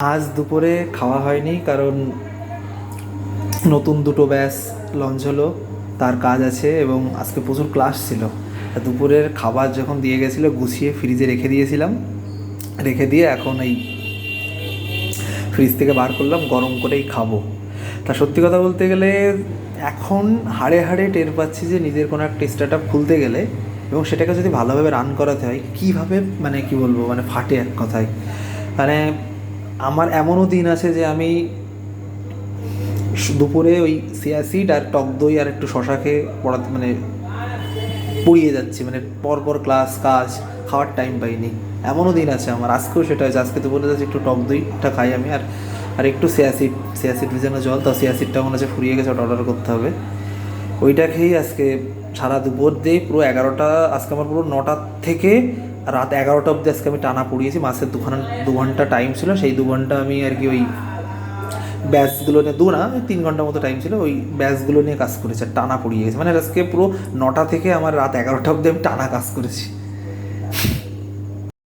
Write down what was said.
আজ দুপুরে খাওয়া হয়নি কারণ নতুন দুটো ব্যাস লঞ্চ হলো, তার কাজ আছে এবং আজকে প্রচুর ক্লাস ছিল। দুপুরের খাবার যখন দিয়ে গেছিল, গুছিয়ে ফ্রিজে রেখে দিয়েছিলাম। রেখে দিয়ে এখন এই ফ্রিজ থেকে বার করলাম, গরম করেই খাব। তা সত্যি কথা বলতে গেলে এখন হাড়ে হাড়ে টের পাচ্ছি যে নিজের কোনো একটা স্টার্ট আপ খুলতে গেলে এবং সেটাকে যদি ভালোভাবে রান করাতে হয়, কীভাবে মানে কি বলব মানে ফাটে এক কথায়। মানে আমার এমনও দিন আছে যে আমি দুপুরে ওই সিয়াসিড আর টক দই আর একটু শশা খেয়ে পড়াতে মানে পড়িয়ে যাচ্ছি মানে পর পর ক্লাস, কাজ, খাওয়ার টাইম পাইনি। এমনও দিন আছে আমার, আজকেও সেটা হয়েছে। আজকে বলে যাচ্ছে একটু টক দইটা খাই আমি আর আর একটু সিয়াসিড সিয়াসিড ভিজানো জল, তো সিয়াসিডটা মনে হচ্ছে ফুরিয়ে গেছে, ওটা অর্ডার করতে হবে। ওইটা খেয়েই আজকে সারা দুপুর দিয়ে পুরো এগারোটা, আজকে আমার পুরো নটা থেকে রাত এগারোটা অবধি আজকে আমি টানা পড়িয়েছি মাসের দু ঘণ্টা দু ঘণ্টা টাইম ছিল, সেই দু ঘণ্টা আমি আর কি ওই ব্যাচগুলো নিয়ে, দু না, তিন ঘণ্টার মতো টাইম ছিল, ওই ব্যাচগুলো নিয়ে কাজ করেছে টানা পড়িয়ে গেছে মানে আজকে পুরো নটা থেকে আমার রাত এগারোটা অবধি আমি টানা কাজ করেছি।